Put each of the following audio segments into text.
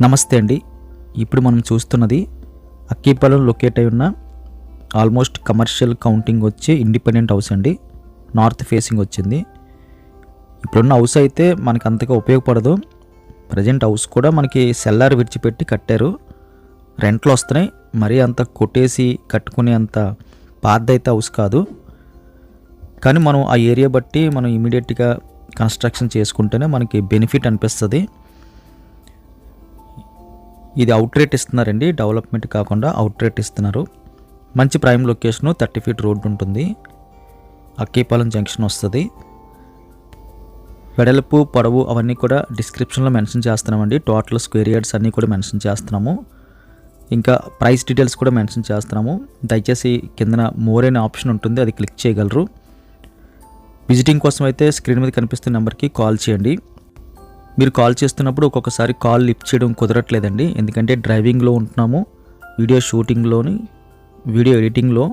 నమస్తే అండి. ఇప్పుడు మనం చూస్తున్నది అక్కీపాలెం లొకేట్ అయి ఉన్న ఆల్మోస్ట్ కమర్షియల్ కౌంటింగ్ వచ్చి ఇండిపెండెంట్ హౌస్ అండి. నార్త్ ఫేసింగ్ వచ్చింది. ఇప్పుడున్న హౌస్ అయితే మనకు అంతగా ఉపయోగపడదు. ప్రజెంట్ హౌస్ కూడా మనకి సెల్లార్ విడిచిపెట్టి కట్టారు. రెంట్లు వస్తున్నాయి. మరీ అంత కొట్టేసి కట్టుకునే అంత పాతదైతే హౌస్ కాదు. కానీ మనం ఆ ఏరియా బట్టి మనం ఇమీడియట్గా కన్స్ట్రక్షన్ చేసుకుంటేనే మనకి బెనిఫిట్ అనిపిస్తుంది. ఇది అవుట్ రేట్ ఇస్తున్నారండి. డెవలప్మెంట్ కాకుండా అవుట్ రేట్ ఇస్తున్నారు. మంచి prime location thirty feet road ఉంటుంది. అక్కేపాలెం జంక్షన్ వస్తుంది. వెడల్పు పొడవు అవన్నీ కూడా డిస్క్రిప్షన్లో మెన్షన్ చేస్తున్నామండి. టోటల్ స్క్వేర్ యార్డ్స్ అన్నీ కూడా మెన్షన్ చేస్తున్నాము. ఇంకా ప్రైస్ డీటెయిల్స్ కూడా మెన్షన్ చేస్తున్నాము. దయచేసి కిందన మోర్ అనే ఆప్షన్ ఉంటుంది. అది క్లిక్ చేయగలరు. విజిటింగ్ కోసం అయితే స్క్రీన్ మీద కనిపిస్తున్న నెంబర్కి కాల్ చేయండి. మీరు కాల్ చేస్తున్నప్పుడు ఒక్కొక్కసారి కాల్ లిఫ్ట్ చేయడం కుదరట్లేదండి. ఎందుకంటే డ్రైవింగ్లో ఉంటున్నాము. వీడియో షూటింగ్లోని వీడియో ఎడిటింగ్లో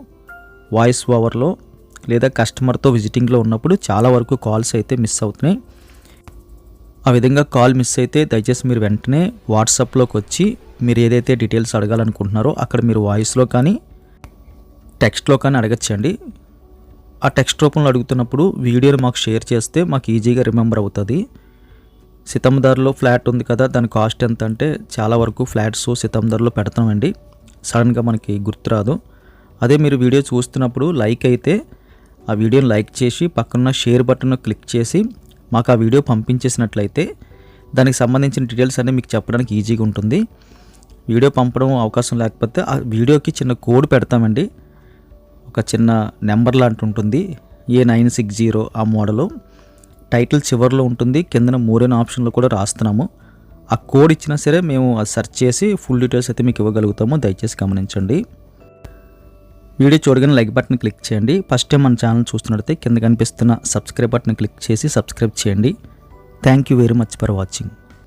వాయిస్ ఓవర్లో లేదా కస్టమర్తో విజిటింగ్లో ఉన్నప్పుడు చాలా వరకు కాల్స్ అయితే మిస్ అవుతున్నాయి. ఆ విధంగా కాల్ మిస్ అయితే దయచేసి మీరు వెంటనే వాట్సాప్లోకి వచ్చి మీరు ఏదైతే డీటెయిల్స్ అడగాలనుకుంటున్నారో అక్కడ మీరు వాయిస్లో కానీ టెక్స్ట్లో కానీ అడగచ్చండి. ఆ టెక్స్ట్ రూపంలో అడుగుతున్నప్పుడు వీడియోని మాకు షేర్ చేస్తే మాకు ఈజీగా రిమెంబర్ అవుతుంది. సితందర్లో ఫ్లాట్ ఉంది కదా దాని కాస్ట్ ఎంత అంటే చాలా వరకు ఫ్లాట్స్ సితందర్లో పెడతామండి. సడన్గా మనకి గుర్తురాదు అదే మీరు వీడియో చూస్తున్నప్పుడు లైక్ అయితే ఆ వీడియోని లైక్ చేసి పక్కన షేర్ బటన్ క్లిక్ చేసి మాకు ఆ వీడియో పంపించేసినట్లయితే దానికి సంబంధించిన డీటెయిల్స్ అన్నీ మీకు చెప్పడానికి ఈజీగా ఉంటుంది. వీడియో పంపడం అవకాశం లేకపోతే ఆ వీడియోకి చిన్న కోడ్ పెడతామండి. ఒక చిన్న నెంబర్ లాంటి ఉంటుంది. ఏ నైన్ సిక్స్ జీరో ఆ మోడలు. టైటిల్ చివరిలో ఉంటుంది. కిందన మూరైన ఆప్షన్లో కూడా రాస్తున్నాము. ఆ కోడ్ ఇచ్చినా సరే మేము అది సెర్చ్ చేసి ఫుల్ డీటెయిల్స్ అయితే మీకు ఇవ్వగలుగుతాము. దయచేసి గమనించండి. వీడియో చూడగానే లైక్ బటన్ క్లిక్ చేయండి. ఫస్ట్ టైం మన ఛానల్ చూస్తున్నట్లయితే కింద కనిపిస్తున్న సబ్స్క్రైబ్ బటన్ క్లిక్ చేసి సబ్స్క్రైబ్ చేయండి. Thank you very much for watching